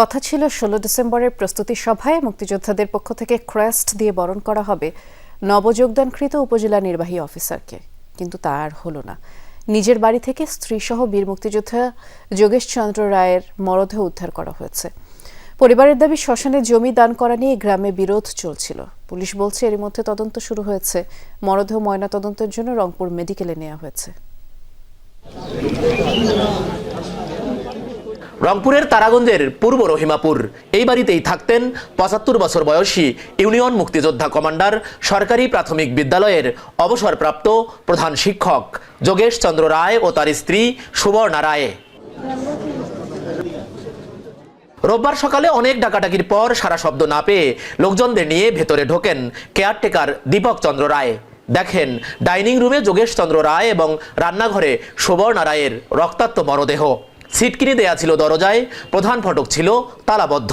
কথা ছিল ষোলো ডিসেম্বরের প্রস্তুতি সভায় মুক্তিযোদ্ধাদের পক্ষ থেকে ক্রেস্ট দিয়ে বরণ করা হবে নবযোগদানকৃত উপজেলা নির্বাহী অফিসারকে। কিন্তু তা আর হলো না। নিজের বাড়ি থেকে স্ত্রীসহ বীর মুক্তিযোদ্ধা যোগেশ চন্দ্র রায়ের মরদেহ উদ্ধার করা হয়েছে। পরিবারের দাবি, শ্মশানে জমি দান করা নিয়ে গ্রামে বিরোধ চলছিল। পুলিশ বলছে এর মধ্যে তদন্ত শুরু হয়েছে। মরদেহ ময়নাতদন্তের জন্য রংপুর মেডিকেলে নেওয়া হয়েছে। রংপুরের তারাগঞ্জের পূর্ব রহিমাপুর। এই বাড়িতেই থাকতেন পঁচাত্তর বছর বয়সী ইউনিয়ন মুক্তিযোদ্ধা কমান্ডার সরকারি প্রাথমিক বিদ্যালয়ের অবসরপ্রাপ্ত প্রধান শিক্ষক যোগেশ চন্দ্র রায় ও তার স্ত্রী সুবর্ণা রায়। রোববার সকালে অনেক ডাকাডাকির পর সারা শব্দ না পেয়ে লোকজনদের নিয়ে ভেতরে ঢোকেন কেয়ারটেকার দীপক চন্দ্র রায়। দেখেন, ডাইনিং রুমে যোগেশ চন্দ্র রায় এবং রান্নাঘরে সুবর্ণা রায়ের রক্তাক্ত মরদেহ। সিটকিনি দেয়া ছিল দরজায় প্রধান ফটক ছিল তালাবদ্ধ।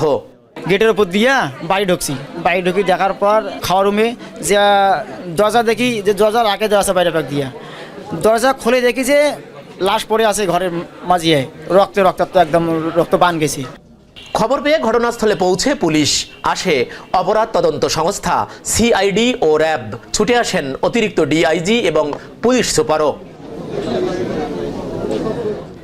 গেটের উপর দিয়া বাড়ি ঢুকছি। বাড়ি ঢুকি দেখার পর খাওয়ার রুমে যে দরজা দেখি যে দরজা আগে দেওয়া আছে বাইরে পাক দিয়া। দরজা খুলে দেখি যে লাশ পড়ে আছে ঘরের মাঝিয়ে। রক্তে রক্তাক্ত একদম রক্ত বান গেছে। খবর পেয়ে ঘটনাস্থলে পৌঁছে পুলিশ আসে। অপরাধ তদন্ত সংস্থা সিআইডি ও র্যাব ছুটে আসেন অতিরিক্ত ডিআইজি এবং পুলিশ সুপারও।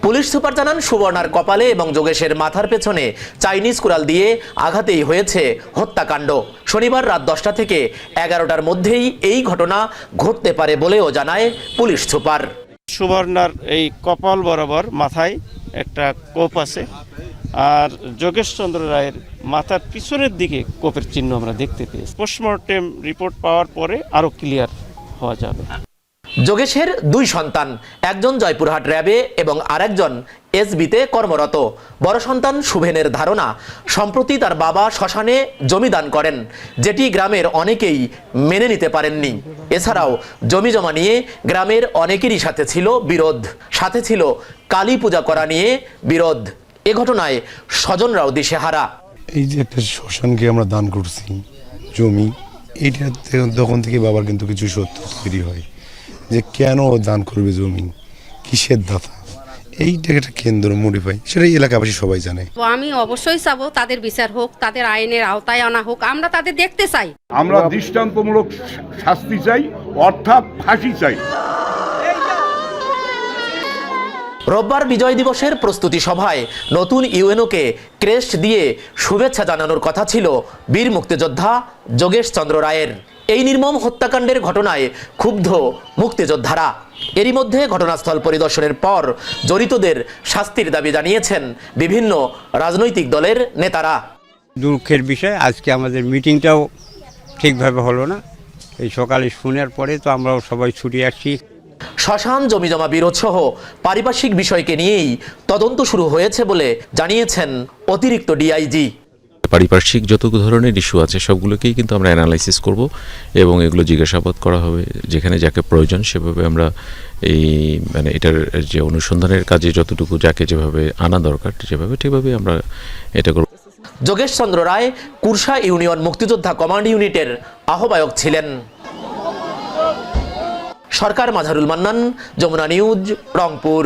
পুলিশ সুপার জানান সুবর্ণার কপালে এবং যোগেশের মাথার পেছনে চাইনিজ কুড়াল দিয়ে আঘাতেই হয়েছে হত্যাকাণ্ড। শনিবার রাত দশটা থেকে এগারোটার মধ্যেই এই ঘটনা ঘটতে পারে বলেও জানায় পুলিশ সুপার। সুবর্ণার এই কপাল বরাবর মাথায় একটা কোপ আছে আর যোগেশ চন্দ্র রায়ের মাথার পিছনের দিকে কোপের চিহ্ন আমরা দেখতে পেয়েছি। পোস্টমর্টেম রিপোর্ট পাওয়ার পরে আরও ক্লিয়ার হওয়া যাবে। যোগেশের দুই সন্তান, একজন জয়পুরহাট র্যাবে এবং আরেকজন এসবিতে কর্মরত। বড় সন্তান শুভেনের ধারণা, সম্প্রতি তার বাবা শ্মশানে জমি দান করেন, যেটি গ্রামের অনেকেই মেনে নিতে পারেননি। এছাড়াও জমি জমা নিয়ে গ্রামের অনেকেরই সাথে ছিল বিরোধ। সাথে ছিল কালী পূজা করা নিয়ে বিরোধ। এ ঘটনায় স্বজনরাও দিশেহারা। এই যে একটা শ্মশানকে আমরা দান করছি, জমি থেকে- তখন থেকে বাবার কিন্তু কিছু সত্য তৈরি হয়। যে কেন দান করবে জমি? কিসের দাতা? এইটা একটা কেন্দ্র মডিফাই সেটা এলাকাবাসী সবাই জানে। তো আমি অবশ্যই চাবো তাদের বিচার হোক তাদের আইনের আওতায় আনা হোক আমরা তাদের দেখতে চাই। আমরা দৃষ্টান্তমূলক শাস্তি চাই অর্থাৎ ফাঁসি চাই। রোববার বিজয় দিবসের প্রস্তুতি সভায় নতুন ইউএনওকে ক্রেস্ট দিয়ে শুভেচ্ছা জানানোর কথা ছিল বীর মুক্তিযোদ্ধা যোগেশ চন্দ্র রায়ের। এই নির্মম হত্যাকাণ্ডের ঘটনায় ক্ষুব্ধ মুক্তিযোদ্ধারা। এরই মধ্যে ঘটনাস্থল পরিদর্শনের পর জড়িতদের শাস্তির দাবি জানিয়েছেন বিভিন্ন রাজনৈতিক দলের নেতারা। দুঃখের বিষয় আজকে আমাদের মিটিংটাও ঠিকভাবে হলো না। এই সকালে শোনার পরে তো আমরাও সবাই ছুটি আসছি। শ্মশান জমিজমা বিরোধ সহ পারিপার্শ্বিক বিষয়কে নিয়েই তদন্ত শুরু হয়েছে বলে জানিয়েছেন অতিরিক্ত ডিআইজি। পারিপার্শ্বিক যত ধরনের ইস্যু আছে, সবগুলোকেই কিন্তু আমরা অ্যানালাইসিস করব এবং এগুলো জিজ্ঞাসাবাদ করা হবে, যেখানে যাকে প্রয়োজন সেভাবে আমরা এই মানে এটার যে অনুসন্ধানের কাজে যতটুকু যাকে যেভাবে আনা দরকার যেভাবে ঠিকভাবে আমরা এটা করব। যোগেশ চন্দ্র রায়, কুরসা ইউনিয়ন মুক্তিযোদ্ধা কমান্ড ইউনিটের আহ্বায়ক ছিলেন। সরকার মাঝারুল মান্নান, যমুনা নিউজ, রংপুর।